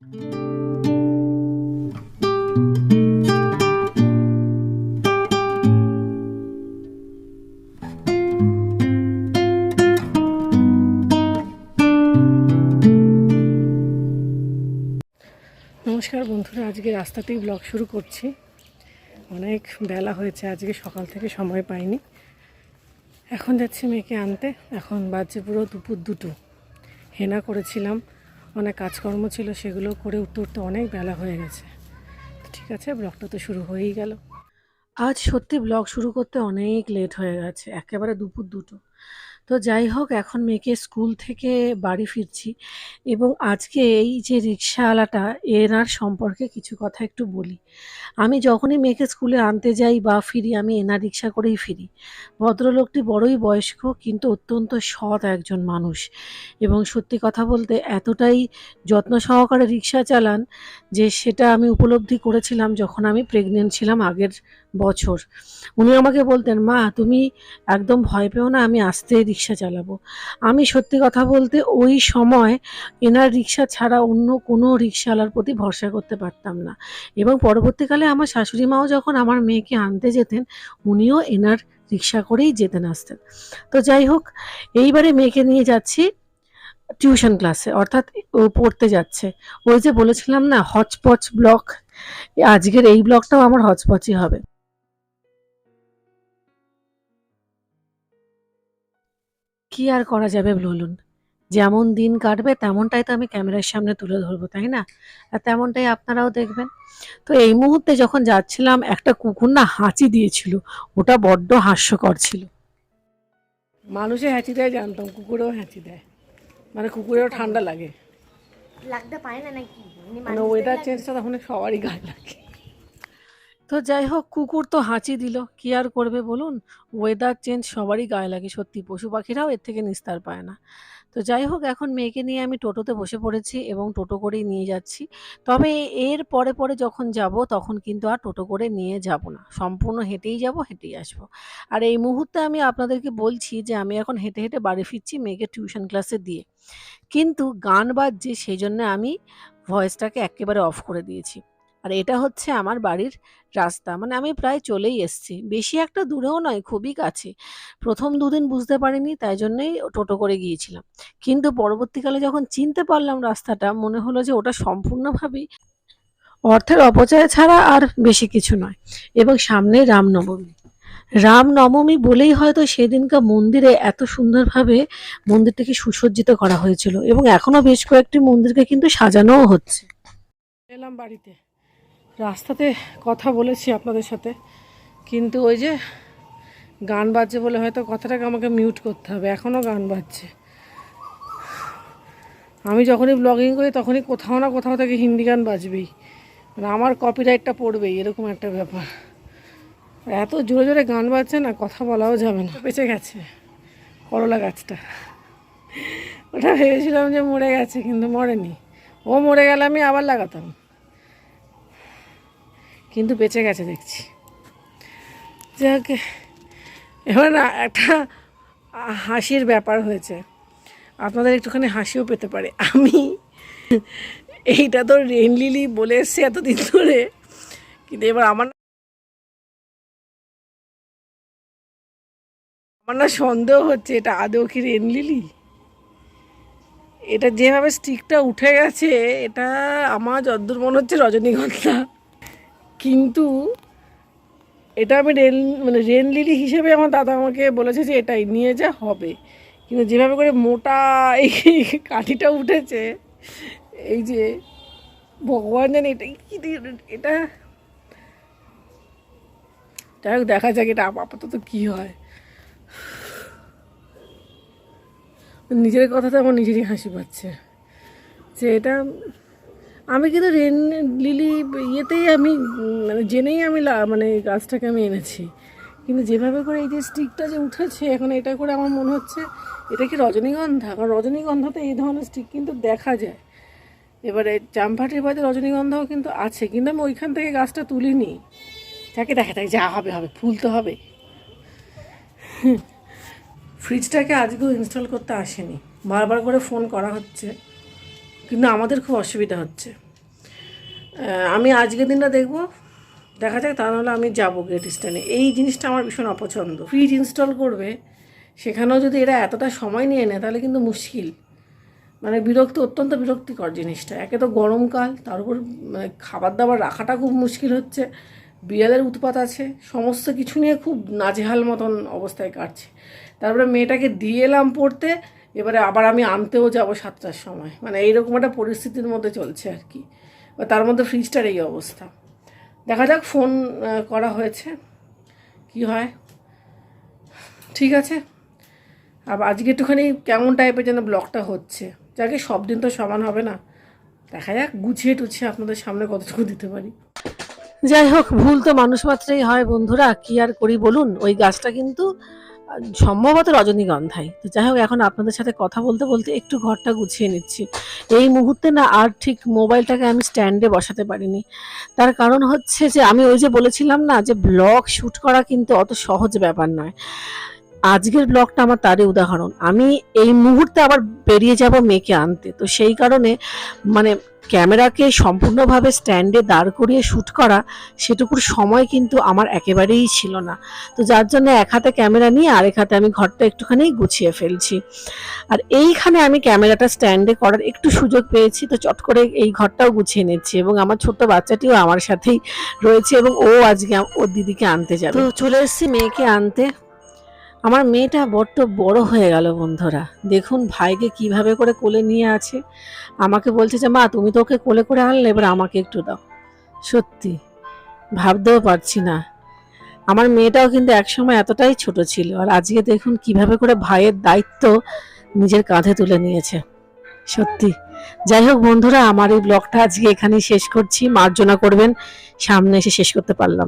নমস্কার বন্ধুরা, আজকে রাস্তাতেই ব্লগ শুরু করছি। অনেক বেলা হয়েছে, আজকে সকাল থেকে সময় পাইনি। এখন যাচ্ছি মেয়েকে আনতে, এখন বাজছে পুরো দুপুর দুটো। হেনা করেছিলাম অনেক কাজকর্ম ছিল, সেগুলো করে উঠতে উঠতে অনেক বেলা হয়ে গেছে। ঠিক আছে ব্লগটা তো শুরু হয়েই গেল। আজ সত্যি ব্লগ শুরু করতে অনেক লেট হয়ে গেছে, একেবারে দুপুর দুটো। তো যাই হোক, এখন মেয়েকে স্কুল থেকে বাড়ি ফিরছি এবং আজকে এই যে রিক্সাওয়ালাটা এনার সম্পর্কে কিছু কথা একটু বলি। আমি যখনই মেয়েকে স্কুলে আনতে যাই বা ফিরি, আমি এনার রিক্সা করেই ফিরি। ভদ্রলোকটি বড়ই বয়স্ক, কিন্তু অত্যন্ত সৎ একজন মানুষ এবং সত্যি কথা বলতে এতটাই যত্ন সহকারে রিক্সা চালান যে সেটা আমি উপলব্ধি করেছিলাম যখন আমি প্রেগনেন্ট ছিলাম আগের বছর। উনি আমাকে বলতেন, মা, তুমি একদম ভয় পেও না, আমি আস্তে রিক্সা চালাবো। আমি সত্যি কথা বলতে ওই সময় এনার রিক্সা ছাড়া অন্য কোনো রিক্সাওয়ালার প্রতি ভরসা করতে পারতাম না। এবং পরবর্তীকালে আমার শাশুড়ি মাও যখন আমার মেয়েকে আনতে যেতেন, উনিও এনার রিক্সা করেই যেতেন আসতেন। তো যাই হোক, এইবারে মেয়েকে নিয়ে যাচ্ছি টিউশন ক্লাসে, অর্থাৎ ও পড়তে যাচ্ছে। ওই যে বলেছিলাম না, হচপচ ব্লক, আজকের এই ব্লকটাও আমার হচপচই হবে। কি আর করা যাবে বলুন? যেমন দিন কাটবে তেমনটাই তো আমি ক্যামেরার সামনে তুলে ধরবো তাই না? আর তেমনটাই আপনারাও দেখবেন। তো এই মুহূর্তে যখন যাচ্ছিলাম একটা কুকুর না হাঁচি দিয়েছিল। ওটা বড্ড হাস্যকর ছিল। মানুষে হাঁচি দেয় জানতাম কুকুরেও হাঁচি দেয়। মানে কুকুরেও ঠান্ডা লাগে। লাগতে পারে না নাকি? মানে ওয়েদার চেঞ্জটা তখন সবারই গায়ে লাগে। তো যাই হোক, কুকুর তো হাঁচি দিল। কি আর করবে বলুন? ওয়েদার চেঞ্জ সবারই গায়ে লাগে সত্যি। পশু পাখিরাও এর থেকে নিস্তার পায় না। তো যাই হোক, এখন মেয়েকে নিয়ে আমি টোটোতে বসে পড়েছি এবং টোটো করেই নিয়ে যাচ্ছি। তবে এর পরে পরে যখন যাব, তখন কিন্তু আর টোটো করে নিয়ে যাব না। সম্পূর্ণ হেঁটেই যাব, হেঁটেই আসব। আর এই মুহূর্তে আমি আপনাদেরকে বলছি যে, আমি এখন হেঁটে হেঁটে বাড়ি ফিরছি মেয়েকে টিউশন ক্লাসে দিয়ে। কিন্তু গান বাজছে সেই জন্য আমি ভয়েসটাকে একেবারে অফ করে দিয়েছি। আর এটা হচ্ছে আমার বাড়ির রাস্তা। মানে আমি প্রায় চলেই এসেছি। বেশি একটা দূরেও নয়, খুবই কাছে। প্রথম দুদিন বুঝতে পারিনি, তাই জন্যই টোটো করে গিয়েছিলাম। কিন্তু পরবর্তীকালে যখন চিনতে পারলাম রাস্তাটা, মনে হলো যে ওটা সম্পূর্ণভাবেই অর্থের অপচয় ছাড়া আর বেশি কিছু নয়। এবং সামনেই রামনবমী। রামনবমী বলেই হয়তো সেদিনকার মন্দিরে এত সুন্দরভাবে মন্দিরটাকে সুসজ্জিত করা হয়েছিল। এবং এখনও বেশ কয়েকটি মন্দিরকে কিন্তু সাজানোও হচ্ছে। এলাম বাড়িতে। রাস্তাতে কথা বলেছি আপনাদের সাথে, কিন্তু ওই যে গান বাজছে বলে হয়তো কথাটাকে আমাকে মিউট করতে হবে, এখনও গান বাজছে। আমি যখনই ব্লগিং করি তখনই কোথাও না কোথাও থেকে হিন্দি গান বাজবেই মানে আমার কপিরাইটটা পড়বেই, এরকম একটা ব্যাপার। এত জোরে জোরে গান বাজছে না, কথা বলাও যাবে না। বেঁচে গেছে, করলা গাছটা। ওটা ভেবেছিলাম যে মরে গেছে, কিন্তু মরেনি। ও মরে গেলে আমি আবার লাগাতাম। কিন্তু বেঁচে গেছে দেখছি। যাক, এবার একটা হাসির ব্যাপার হয়েছে। আপনাদের একটুখানি হাসিও পেতে পারে। আমি এইটা তো রেন লিলি বলে এসছে এতদিন ধরে। কিন্তু এবার আমার আমার না সন্দেহ হচ্ছে, এটা আদৌ কি রেন লিলি? এটা যেভাবে স্টিকটা উঠে গেছে, এটা আমার যদ্দূর মনে হচ্ছে রজনীগন্ধা। কিন্তু এটা আমি রেন মানে রেন লিলি হিসেবে আমার দাদা আমাকে বলেছে যে এটাই নিয়ে যা, হবে। কিন্তু যেভাবে করে মোটা এই কাঠিটা উঠেছে, এই যে ভগবান জানে এটা কি এটা যাই হোক, দেখা যাক এটা আপাতত কী হয়। নিজের কথাতে আমার নিজেরই হাসি পাচ্ছে। যে এটা আমি কিন্তু রেন, লিলি ইয়েতেই আমি মানে জেনেই আমি মানে গাছটাকে আমি এনেছি। কিন্তু যেভাবে করে এই যে স্টিকটা যে উঠেছে, এখন এটা করে আমার মনে হচ্ছে এটা কি রজনীগন্ধা? কারণ রজনীগন্ধাতে এই ধরনের স্টিক কিন্তু দেখা যায়। এবারে চাম্পাটির বাদে রজনীগন্ধাও কিন্তু আছে, কিন্তু আমি ওইখান থেকে গাছটা তুলিনি। যাকে দেখা যায়, যা হবে হবে, ফুল তো হবে। ফ্রিজটাকে আজকেও ইনস্টল করতে আসেনি। বারবার করে ফোন করা হচ্ছে। কিন্তু আমাদের খুব অসুবিধা হচ্ছে। আমি আজকের দিনটা দেখব। দেখা যাক তা নাহলে আমি যাব গ্রেট স্ট্যান্ডে এই জিনিসটা আমার ভীষণ অপছন্দ। ফ্রিজ ইনস্টল করবে, সেখানেও যদি এরা এতটা সময় নিয়ে নেয়, তাহলে কিন্তু মুশকিল। মানে বিরক্ত, অত্যন্ত বিরক্তিকর জিনিসটা। একে তো গরমকাল তার উপর মানে খাবার দাবার রাখাটা খুব মুশকিল হচ্ছে। বিড়ালের উৎপাত আছে, সমস্ত কিছু নিয়ে খুব নাজেহাল মতন অবস্থায় কাটছে। তারপরে মেয়েটাকে দিয়ে এলাম পড়তে। এবারে আবার আমি আনতেও যাব সাতটার সময়। মানে এইরকম একটা পরিস্থিতির মধ্যে চলছে আর কি। তার মধ্যে ফ্রিজটার এই অবস্থা। দেখা যাক ফোন করা হয়েছে। কি হয়? ঠিক আছে? আর আজকে একটুখানি কেমন টাইপের যেন ব্লগটা হচ্ছে। যাকে সব দিন তো সমান হবে না। দেখা যাক, গুছিয়ে টুছিয়ে আপনাদের সামনে কতটুকু দিতে পারি। যাই হোক, ভুল তো মানুষ মাত্রই হয় বন্ধুরা। কি আর করি বলুন? ওই গাছটা কিন্তু সম্ভবত রজনীগন্ধাই। তো যাই হোক, এখন আপনাদের সাথে কথা বলতে বলতে একটু ঘরটা গুছিয়ে নিচ্ছি। এই মুহূর্তে না আর ঠিক মোবাইলটাকে আমি স্ট্যান্ডে বসাতে পারিনি। তার কারণ হচ্ছে যে, আমি ওই যে বলেছিলাম না যে, ব্লগ শ্যুট করা কিন্তু অত সহজ ব্যাপার নয়। আজকের ব্লগটা আমার তারই উদাহরণ। আমি এই মুহূর্তে আবার বেরিয়ে যাব মেয়েকে আনতে। তো সেই কারণে মানে ক্যামেরাকে সম্পূর্ণভাবে স্ট্যান্ডে দাঁড় করিয়ে শ্যুট করা, সেটুকুর সময় কিন্তু আমার একেবারেই ছিল না। তো যার জন্য এক হাতে ক্যামেরা নিয়ে আরেক হাতে আমি ঘরটা একটুখানি গুছিয়ে ফেলছি। আর এইখানে আমি ক্যামেরাটা স্ট্যান্ডে করার একটু সুযোগ পেয়েছি। তো চট করে এই ঘরটাও গুছিয়ে নিচ্ছি এবং আমার ছোট্ট বাচ্চাটিও আমার সাথেই রয়েছে এবং ও আজকে ওর দিদিকে আনতে যাবে। তো চলে এসেছি মেয়েকে আনতে। আমার মেয়েটা বড্ড বড় হয়ে গেল বন্ধুরা। দেখুন ভাইকে কীভাবে করে কোলে নিয়ে আছে। আমাকে বলছে যে, মা, তুমি তো ওকে কোলে করে আনলে, এবার আমাকে একটু দাও। সত্যি, ভাবতেও পারছি না। আমার মেয়েটাও কিন্তু একসময় এতটাই ছোট ছিল আর আজকে দেখুন কীভাবে করে ভাইয়ের দায়িত্ব নিজের কাঁধে তুলে নিয়েছে। সত্যি। যাই হোক বন্ধুরা, আমার এই ব্লগটা আজকে এখানেই শেষ করছি। মার্জনা করবেন, সামনে এসে শেষ করতে পারলাম।